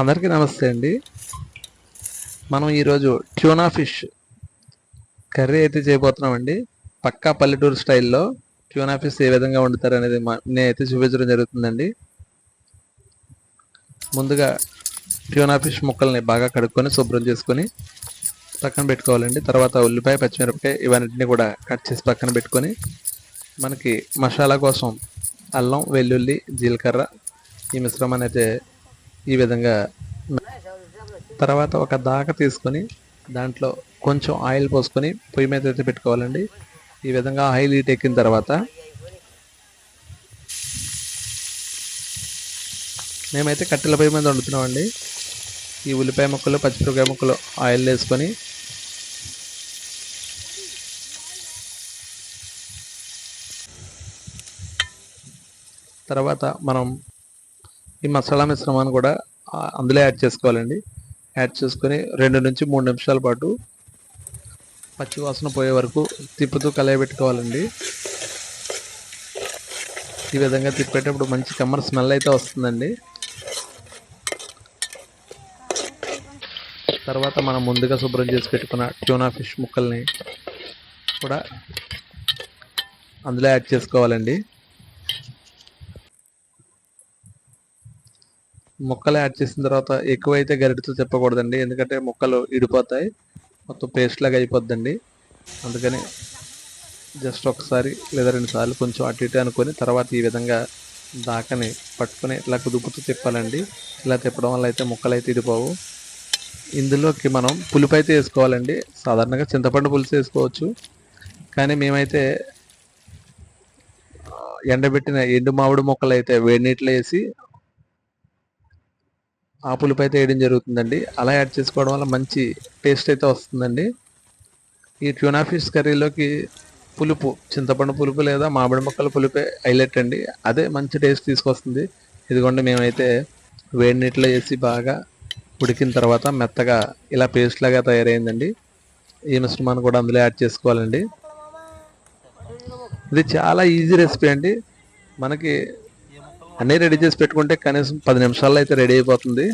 అందరికీ నమస్తే అండి. మనం ఈరోజు ట్యూనా ఫిష్ కర్రీ అయితే చేయబోతున్నామండి. పక్కా పల్లెటూరు స్టైల్లో ట్యూనా ఫిష్ ఏ విధంగా వండుతారు అనేది నేనైతే చూపించడం జరుగుతుందండి. ముందుగా ట్యూనా ఫిష్ ముక్కల్ని బాగా కడుక్కొని శుభ్రం చేసుకొని పక్కన పెట్టుకోవాలండి. తర్వాత ఉల్లిపాయ పచ్చిమిరపకాయ ఇవన్నిటిని కూడా కట్ చేసి పక్కన పెట్టుకొని మనకి మసాలా కోసం అల్లం వెల్లుల్లి జీలకర్ర ఈ మిశ్రమాన్ని అయితే ఈ విధంగా తర్వాత ఒక దాక తీసుకొని దాంట్లో కొంచెం ఆయిల్ పోసుకొని పొయ్యి మీద అయితే పెట్టుకోవాలండి. ఈ విధంగా ఆయిల్ హీట్ ఎక్కిన తర్వాత మేమైతే కట్టెల పొయ్యి మీద వండుతున్నామండి. ఈ ఉల్లిపాయ ముక్కలు పచ్చిమిరపకాయ ముక్కలు ఆయిల్ వేసుకొని తర్వాత మనం ఈ మసాలా మిశ్రమాన్ని కూడా అందులో యాడ్ చేసుకోవాలండి. యాడ్ చేసుకొని రెండు నుంచి మూడు నిమిషాల పాటు పచ్చి వాసన పోయే వరకు తిప్పుతూ కలయబెట్టుకోవాలండి. ఈ విధంగా తిప్పేటప్పుడు మంచి కమ్మర్ స్మెల్ అయితే వస్తుందండి. తర్వాత మనం ముందుగా శుభ్రం చేసి పెట్టుకున్న ట్యూనా ఫిష్ ముక్కల్ని కూడా అందులో యాడ్ చేసుకోవాలండి. ముక్కలు యాడ్ చేసిన తర్వాత ఎక్కువైతే గరిటతో చెప్పకూడదండి. ఎందుకంటే ముక్కలు ఇడిపోతాయి. మొత్తం పేస్ట్ లాగా అయిపోద్దండి. అందుకని జస్ట్ ఒకసారి లేదా రెండు సార్లు కొంచెం అటు ఇటు అనుకొని తర్వాత ఈ విధంగా దాకని పట్టుకొని ఇలా కుదుపుతూ తిప్పాలండి. ఇలా తిప్పడం వల్ల అయితే ముక్కలు అయితే ఇడిపోవు. ఇందులోకి మనం పులుపు అయితే వేసుకోవాలండి. సాధారణంగా చింతపండు పులుసు వేసుకోవచ్చు. కానీ మేమైతే ఎండబెట్టిన ఎండు మామిడి ముక్కలు అయితే వేడి నీటిలో వేసి ఆ పులుపు అయితే వేయడం జరుగుతుందండి. అలా యాడ్ చేసుకోవడం వల్ల మంచి టేస్ట్ అయితే వస్తుందండి. ఈ ట్యూనా ఫిష్ కర్రీలోకి పులుపు చింతపండు పులుపు లేదా మామిడి మొక్కల పులుపే హైలైట్ అండి. అదే మంచి టేస్ట్ తీసుకొస్తుంది. ఇదిగోండి మేమైతే వేడి నీటిలో వేసి బాగా ఉడికిన తర్వాత మెత్తగా ఇలా పేస్ట్ లాగా తయారైందండి. ఈ మిశ్రమాన్ని కూడా అందులో యాడ్ చేసుకోవాలండి. ఇది చాలా ఈజీ రెసిపీ అండి. మనకి అన్నీ రెడీ చేసి పెట్టుకుంటే కనీసం పది నిమిషాల్లో అయితే రెడీ అయిపోతుంది.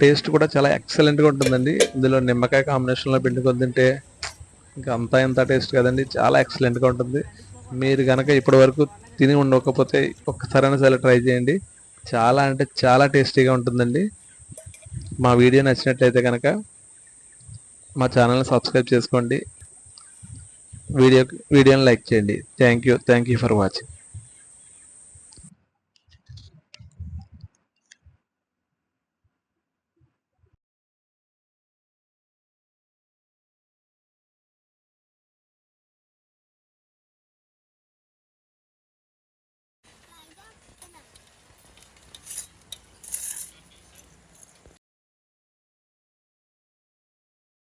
టేస్ట్ కూడా చాలా ఎక్సలెంట్గా ఉంటుందండి. ఇందులో నిమ్మకాయ కాంబినేషన్లో పిండుకొని తింటే ఇంకా అంతా ఎంత టేస్ట్ కదండి. చాలా ఎక్సలెంట్గా ఉంటుంది. మీరు కనుక ఇప్పటి వరకు తిని ఉండకపోతే ఒక్కసారైనా సరే ట్రై చేయండి. చాలా అంటే చాలా టేస్టీగా ఉంటుందండి. మా వీడియో నచ్చినట్లయితే కనుక మా ఛానల్ని సబ్స్క్రైబ్ చేసుకోండి. వీడియో వీడియోని లైక్ చేయండి. Thank you. Thank you for watching.